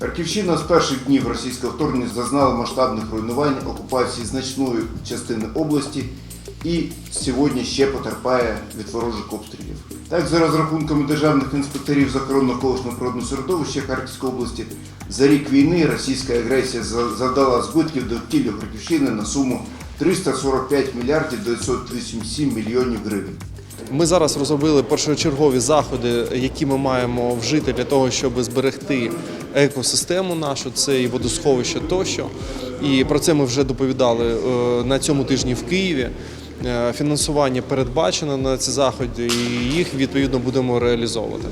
Харківщина з перших днів російського вторгнення зазнала масштабних руйнувань, окупації значної частини області і сьогодні ще потерпає від ворожих обстрілів. Так, за розрахунками державних інспекторів з охорони навколишнього природного середовища Харківської області, за рік війни російська агресія за- завдала збитків довкіллю Харківщини на суму 345 мільярдів 987 мільйонів гривень. Ми зараз розробили першочергові заходи, які ми маємо вжити для того, щоб зберегти екосистему нашу, це і водосховище тощо. І про це ми вже доповідали е, на цьому тижні в Києві. Е, Фінансування передбачено на ці заходи, і їх відповідно будемо реалізовувати.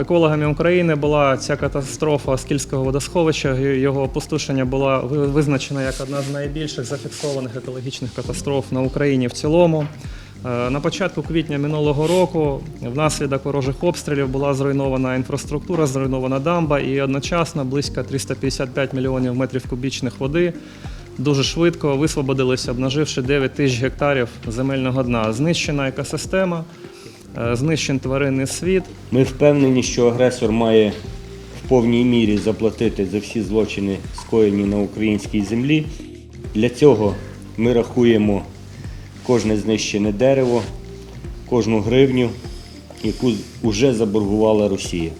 Екологами України була ця катастрофа Скільського водосховища. Його опустошення була визначена як одна з найбільших зафіксованих екологічних катастроф на Україні в цілому. Е, На початку квітня минулого року внаслідок ворожих обстрілів була зруйнована інфраструктура, зруйнована дамба і одночасно близько 355 мільйонів метрів кубічних води дуже швидко висвободилися, обнаживши 9 тисяч гектарів земельного дна. Знищена екосистема, е, знищен тваринний світ. Ми впевнені, що агресор має в повній мірі заплатити за всі злочини, скоєні на українській землі. Для цього ми рахуємо кожне знищене дерево, кожну гривню, яку вже заборгувала Росія.